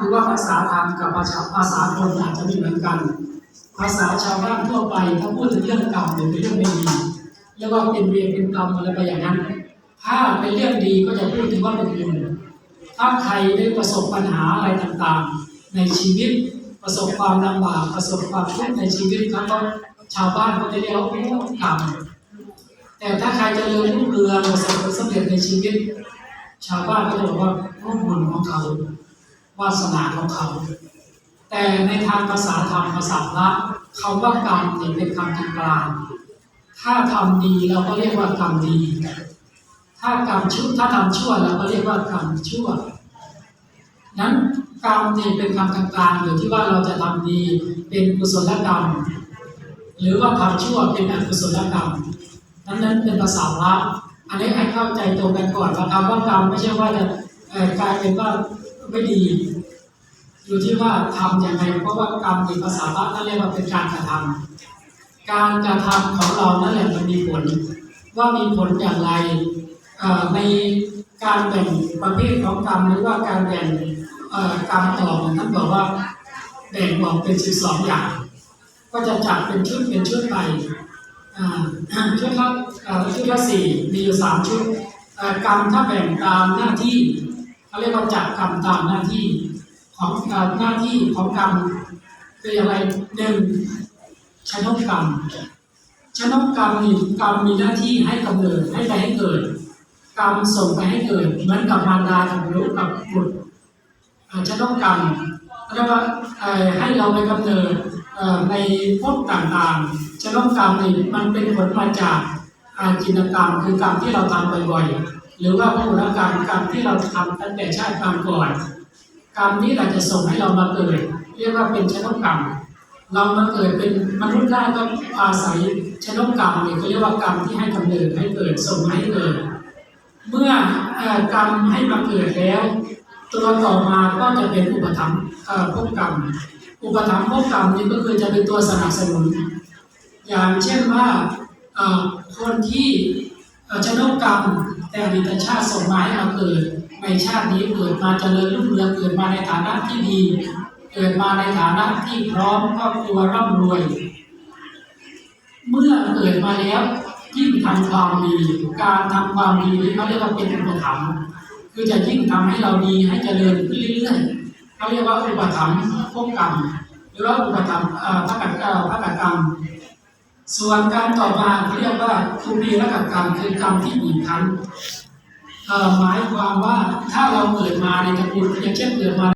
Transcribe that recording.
หรือว่าภาษาธรรมกับภาษาภาษาคนอาจจะไม่เหมือนกัน ภาษาชาวบ้านทั่วไปถ้าพูดถึงเรื่องกรรมเนี่ยเป็นเรื่องไม่ดีเรียกว่าเป็นเวรเป็นกรรมอะไรไปอย่างนั้น ถ้าเป็นเรื่องดีก็จะพูดถึงว่าเป็นบุญถ้าใครได้ประสบปัญหาอะไรต่างๆ ในชีวิตประสบความลำบากประสบความทุกข์ในชีวิตเขาก็ชาวบ้านก็จะเรียกว่าโอ้กรรมแต่ถ้าใครเจะเริญรุ่งเรืองประสบผลสำเร็จในชีวิต ชาวบ้านก็จะบอกว่าพวกบุญของเขา วาสนาของเขา แต่ในทางภาษาธรรมภาษาพระคำว่ากรรมเนี่ยเป็นคำกลางถ้าทำดีเราก็เรียกว่ากรรมดี ถ้ากรรมชั่วถ้าทำชั่วเราก็เรียกว่ากรรมชั่วนั้นกรรมเนี่ยเป็นคำกลางๆอยู่ที่ว่าเราจะทำดีเป็นกุศลกรรม หรือว่าทำชั่วเป็นอกุศลกรรมนั้นนั้นเป็นภาษาพระอันนี้ให้เข้าใจตรงกันก่อนว่าคำว่ากรรมไม่ใช่ว่าจะกลายเป็นว่า ไม่ดี อยู่ที่ว่าทำอย่างไรเพราะว่ากรรมในภาษาพระนั่นเรียกว่าเป็นการกระทำการกระทำของเรานั่นแหละมันมีผล ว่ามีผลอย่างไรในการแบ่งประเภทของกรรมหรือว่าการแบ่งกรรมออกท่านบอกว่าแบ่งออกเป็น12องอย่าง ก็จะจัดเป็นชุดเป็นชุดไปอ่าชุดละชุดละสี่มีอยู่สามชุดกรรมถ้าแบ่งตามหน้าที่ เขาเรียกว่าจัดกรรมตามหน้าที่ของเอ่อหน้าที่ของกรรมคืออะไรหนึ่งชนกกรรมชนกกรรมนี่กรรมมีหน้าที่ให้กำเนิดให้ไปให้เกิด กรรมส่งไปให้เกิด เหมือนกับมารดากับลูกกับบุตรชนกกรรมเรียกว่าให้เราไปกำเนิดในภพต่างๆชนกกรรมนี่มันเป็นผลมาจากอาจินกรรมคือกรรมที่เราทำบ่อยๆ หรือว่าภูรกรรมกรรมที่เราทำตั้งแต่ชาติปางก่อน กรรมนี้แหละจะส่งให้เรามาเกิด เรียกว่าเป็นชนกกรรม เรามาเกิดเป็นมนุษย์ได้ก็อาศัยชนกกรรมเนี่ยเขาเรียกว่ากรรมที่ให้กำเนิดให้เกิดส่งให้เกิด เมื่อกรรมให้มาเกิดแล้ว ตัวต่อมาก็จะเป็นอุปถัมภ์ภพกรรม อุปถัมภ์ภพกรรมนี่ก็คือจะเป็นตัวสนับสนุน อย่างเช่นว่าคนที่ชนกกรรม แต่อดีตชาติส่งมาให้มาเกิด ในชาตินี้เกิดมาเจริญรุ่งเรืองเกิดมาในฐานะที่ดี เกิดมาในฐานะที่พร้อมครอบครัวร่ำรวย เมื่อเกิดมาแล้วยิ่งทำความดี การทำความดีนี่เขาเรียกว่าเป็นอุปถัมภ์คือจะยิ่งทำให้เราดีให้เจริญขึ้นเรื่อยๆเขาเรียกว่าอุปถัมภ์ภพกรรมหรือว่าอุปถัมภ์พระกัเอ่อพระกักรรม ส่วนกรรมต่อมาเรียกว่าภูมิรักกรรมคือกรรมที่อีกครั้นหมายความว่าถ้าเราเกิดมาในตระกูลอย่างเช่นเกิดมา